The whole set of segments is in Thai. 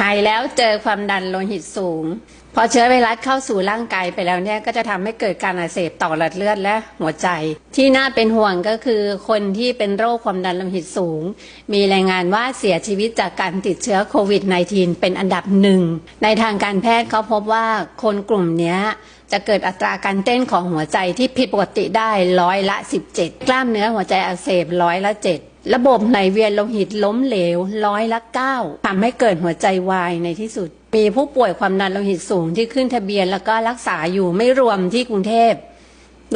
หายแล้วเจอความดันโลหิตสูง พอเชื้อไวรัสเข้าสู่ร่างกายไปแล้วเนี่ยก็จะทำให้เกิดการอักเสบต่อหลอดเลือดและหัวใจ ที่น่าเป็นห่วงก็คือคนที่เป็นโรคความดันโลหิตสูง มีรายงานว่าเสียชีวิตจากการติดเชื้อโควิด -19 เป็นอันดับหนึ่ง ในทางการแพทย์เขาพบว่าคนกลุ่มนี้จะเกิดอัตราการเต้นของหัวใจที่ผิดปกติได้ร้อยละ 17 กล้ามเนื้อหัวใจอักเสบร้อยละ 7 ระบบไหลเวียนโลหิตล้มเหลวร้อยละเก้าทำให้เกิดหัวใจวายในที่สุด มีผู้ป่วยความดันโลหิตสูงที่ขึ้นทะเบียนแล้วก็รักษาอยู่ไม่รวมที่กรุงเทพ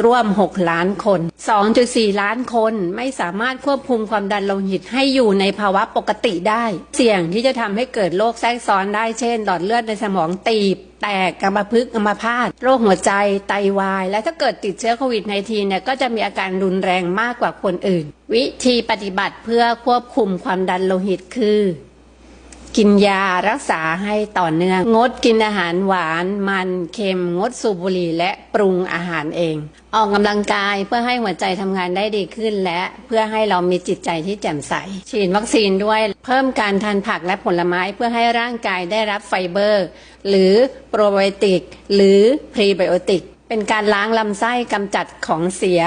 ร่วม 6 ล้านคน 2.4 ล้านคนไม่สามารถควบคุมความดันโลหิตให้อยู่ในภาวะปกติได้ เสี่ยงที่จะทำให้เกิดโรคแทรกซ้อนได้เช่น หลอดเลือดในสมองตีบ แตกอัมพฤกษ์อัมพาตโรคหัวใจ ไตวาย และถ้าเกิดติดเชื้อโควิด -19 เนี่ยก็จะมีอาการรุนแรงมากกว่าคนอื่น วิธีปฏิบัติเพื่อควบคุมความดันโลหิตคือ กินยารักษาให้ต่อเนื่อง งดกินอาหารหวานมันเค็มงดสูบบุหรี่และปรุงอาหารเอง ออกกำลังกายเพื่อให้หัวใจทำงานได้ดีขึ้น และเพื่อให้เรามีจิตใจที่แจ่มใส ฉีดวัคซีนด้วยเพิ่มการทานผักและผลไม้เพื่อให้ร่างกายได้รับไฟเบอร์ หรือโปรไบโอติก หรือพรีไบโอติก เป็นการล้างลำไส้กำจัดของเสีย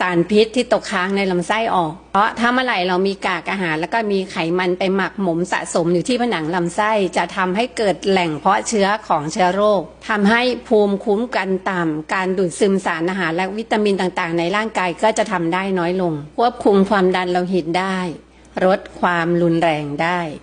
สารพิษที่ตกค้างในลำไส้ออก เพราะถ้าเมื่อไหร่เรามีกากอาหาร แล้วก็มีไขมันไปหมักหมมสะสมอยู่ที่ผนังลำไส้ จะทำให้เกิดแหล่งเพาะเชื้อของเชื้อโรคทำให้ภูมิคุ้มกันต่ำการดูดซึมสารอาหารและวิตามินต่างๆ ในร่างกายก็จะทำได้น้อยลง ควบคุมความดันโลหิตได้ ลดความรุนแรงได้